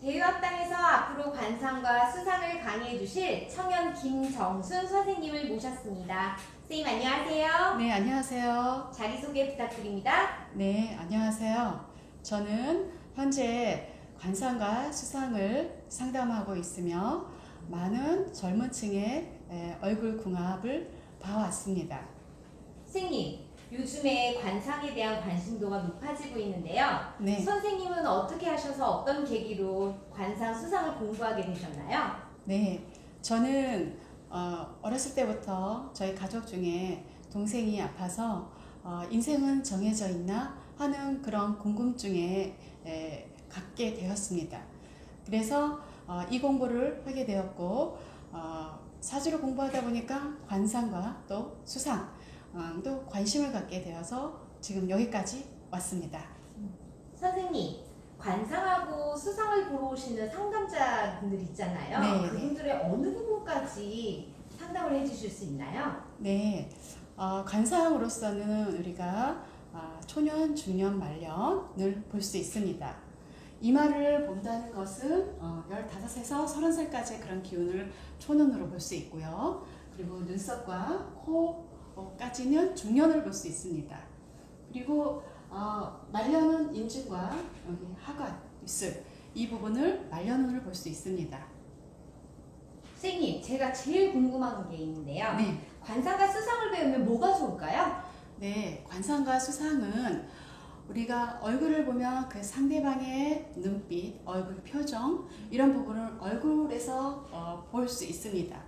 대유학당에서 앞으로 관상과 수상을 강의해 주실 청년 김정순 선생님을 모셨습니다. 선생님 안녕하세요. 네, 안녕하세요. 자기소개 부탁드립니다. 네, 안녕하세요. 저는 현재 관상과 수상을 상담하고 있으며 많은 젊은 층의 에, 얼굴 궁합을 봐왔습니다. 선생님, 요즘에 관상에 대한 관심도가 높아지고 있는데요. 네, 선생님은 어떻게 하셔서 어떤 계기로 관상 수상을 공부하게 되셨나요? 네, 저는 어, 어렸을 때부터 저희 가족 중에 동생이 아파서 어, 인생은 정해져 있나 하는 그런 궁금증에 에, 갖게 되었습니다. 그래서 어, 이 공부를 하게 되었고 어, 사주를 공부하다 보니까 관상과 또 수상 어, 또 관심을 갖게 되어서 지금 여기까지 왔습니다. 선생님, 관상하고 수상을 보러 오시는 상담자분들 있잖아요. 네, 그분들의 어느 부분까지 상담을 해주실 수 있나요? 네, 어, 관상으로서는 우리가 아, 초년, 중년, 말년을 볼 수 있습니다. 이마를 본다는 것은 어, 15에서 30살까지의 그런 기운을 초년으로 볼 수 있고요. 그리고 눈썹과 코 까지는 중년을 볼 수 있습니다. 그리고 어, 말년은 인중과 여기 하관, 입술 이 부분을 말년운을 볼 수 있습니다. 선생님, 제가 제일 궁금한 게 있는데요. 네. 관상과 수상을 배우면 뭐가 좋을까요? 네, 관상과 수상은 우리가 얼굴을 보면 그 상대방의 눈빛, 얼굴 표정 이런 부분을 얼굴에서 어, 볼 수 있습니다.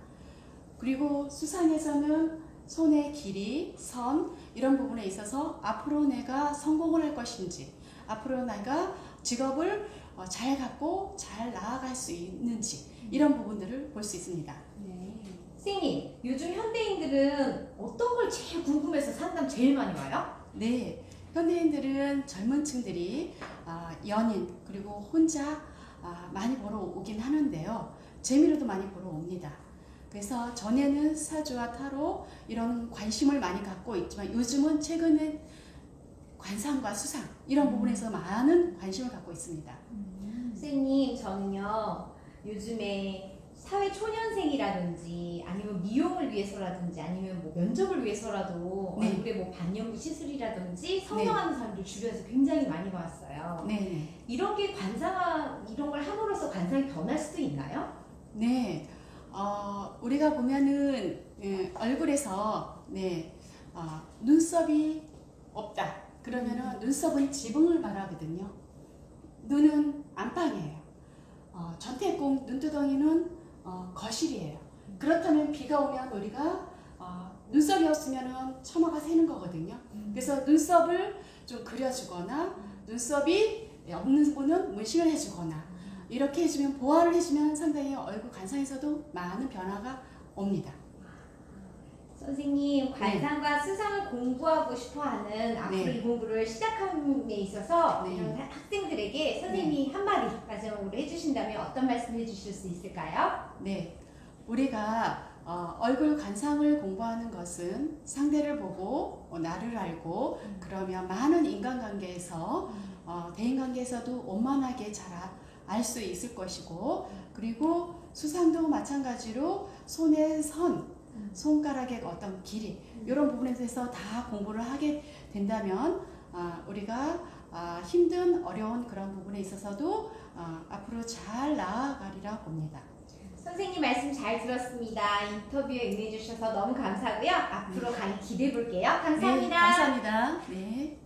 그리고 수상에서는 손의 길이, 선 이런 부분에 있어서 앞으로 내가 성공을 할 것인지, 앞으로 내가 직업을 어, 잘 갖고 잘 나아갈 수 있는지 이런 부분들을 볼 수 있습니다. 네. 선생님, 요즘 현대인들은 어떤 걸 제일 궁금해서 상담 제일 많이 와요? 네, 현대인들은 젊은 층들이 아, 연인 그리고 혼자 아, 많이 보러 오긴 하는데요. 재미로도 많이 보러 옵니다. 그래서 전에는 사주와 타로 이런 관심을 많이 갖고 있지만 요즘은 최근에 관상과 수상 이런 부분에서 많은 관심을 갖고 있습니다. 선생님, 저는요, 요즘에 사회 초년생이라든지 아니면 미용을 위해서라든지 아니면 뭐 면접을 위해서라도 네. 얼굴에 뭐 반영구 시술이라든지 성형하는 사람들 주변에서 굉장히 많이 봤어요. 네, 이런 게 관상 이런 걸 함으로써 관상이 변할 수도 있나요? 네, 어, 우리가 보면은 예, 얼굴에서 네 어, 눈썹이 없다. 그러면은 눈썹은 지붕을 말하거든요. 눈은 안방이에요. 어, 전태궁 눈두덩이는 어, 거실이에요. 그렇다면 비가 오면 우리가 어, 눈썹이 없으면은 처마가 새는 거거든요. 그래서 눈썹을 좀 그려주거나 눈썹이 없는 분은 문신을 해주거나 이렇게 해주면 보완을 해주면 상당히 얼굴 관상에서도 많은 변화가 옵니다. 선생님 관상과 수상을 공부하고 싶어하는 앞으로 네. 이 공부를 시작함에 있어서 네. 이런 학생들에게 선생님이 한마디 마지막으로 해주신다면 어떤 말씀 해주실 수 있을까요? 네, 우리가 어, 얼굴 관상을 공부하는 것은 상대를 보고 어, 나를 알고 그러면 많은 인간관계에서 어, 대인관계에서도 원만하게 잘 알 수 있을 것이고 그리고 수상도 마찬가지로 손의 선, 손가락의 어떤 길이 이런 부분에서 다 공부를 하게 된다면 아, 우리가 아, 힘든 어려운 그런 부분에 있어서도 아, 앞으로 잘 나아가리라 봅니다. 선생님 말씀 잘 들었습니다. 인터뷰에 응해주셔서 너무 감사하고요. 앞으로 강의 기대해 볼게요. 감사합니다. 네, 감사합니다. 네.